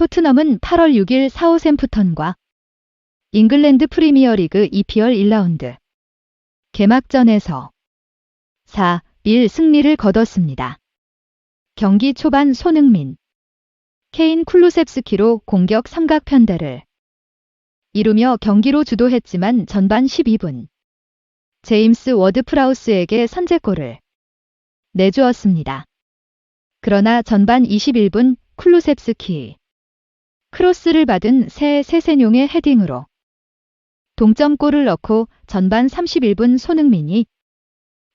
토트넘은 8월 6일 사우샘프턴과 잉글랜드 프리미어리그 EPL 1라운드 개막전에서 4-1 승리를 거뒀습니다. 경기 초반 손흥민, 케인 쿨루셉스키로 공격 삼각 편대를 이루며 경기로 주도했지만 전반 12분 제임스 워드 프라우스에게 선제골을 내주었습니다. 그러나 전반 21분 쿨루셉스키 크로스를 받은 새 세세뇽의 헤딩으로 동점골을 넣고 전반 31분 손흥민이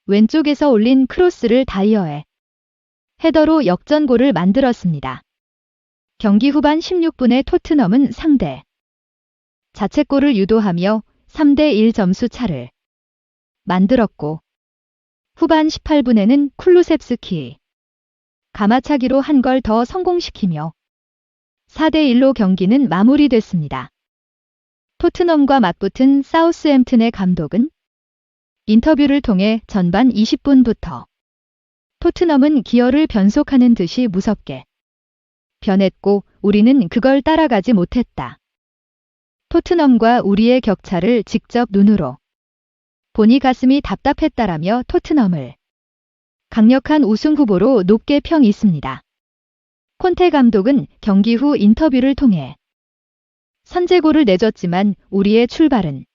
왼쪽에서 올린 크로스를 다이어해 헤더로 역전골을 만들었습니다. 경기 후반 16분에 토트넘은 상대 자책골을 유도하며 3대1 점수 차를 만들었고 후반 18분에는 쿨루셉스키 가마차기로 한 걸 더 성공시키며 4대1로 경기는 마무리됐습니다. 토트넘과 맞붙은 사우스햄튼의 감독은 인터뷰를 통해 전반 20분부터 토트넘은 기어를 변속하는 듯이 무섭게 변했고 우리는 그걸 따라가지 못했다. 토트넘과 우리의 격차를 직접 눈으로 보니 가슴이 답답했다라며 토트넘을 강력한 우승 후보로 높게 평 있습니다. 콘테 감독은 경기 후 인터뷰를 통해 선제골을 내줬지만 우리의 출발은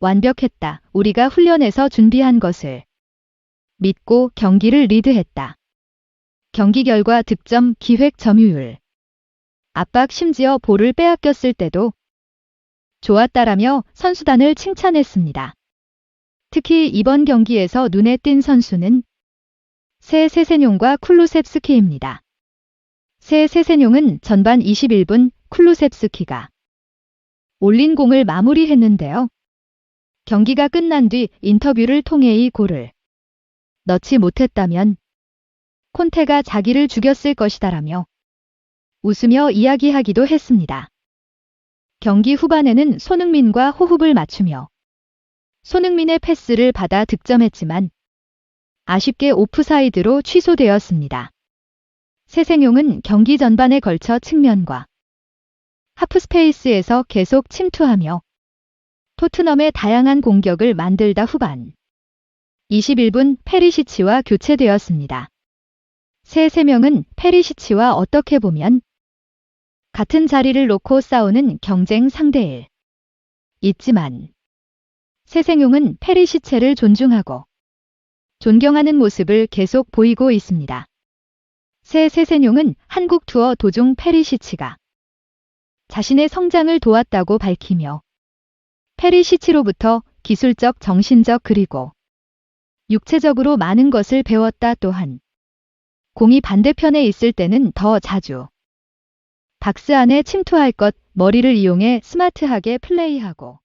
완벽했다. 우리가 훈련에서 준비한 것을 믿고 경기를 리드했다. 경기 결과 득점, 기획 점유율, 압박 심지어 볼을 빼앗겼을 때도 좋았다라며 선수단을 칭찬했습니다. 특히 이번 경기에서 눈에 띈 선수는 새 세세뇽과 쿨루셉스키입니다. 새 세세뇽은 전반 21분 쿨루셉스키가 올린 공을 마무리했는데요. 경기가 끝난 뒤 인터뷰를 통해 이 골을 넣지 못했다면 콘테가 자기를 죽였을 것이다라며 웃으며 이야기하기도 했습니다. 경기 후반에는 손흥민과 호흡을 맞추며 손흥민의 패스를 받아 득점했지만 아쉽게 오프사이드로 취소되었습니다. 세생용은 경기 전반에 걸쳐 측면과 하프스페이스에서 계속 침투하며 토트넘의 다양한 공격을 만들다 후반 21분 페리시치와 교체되었습니다. 새 세명은 페리시치와 어떻게 보면 같은 자리를 놓고 싸우는 경쟁 상대일 있지만 세생용은 페리시체를 존중하고 존경하는 모습을 계속 보이고 있습니다. 새 세세뇽은 한국 투어 도중 페리시치가 자신의 성장을 도왔다고 밝히며 페리시치로부터 기술적, 정신적 그리고 육체적으로 많은 것을 배웠다 또한 공이 반대편에 있을 때는 더 자주 박스 안에 침투할 것, 머리를 이용해 스마트하게 플레이하고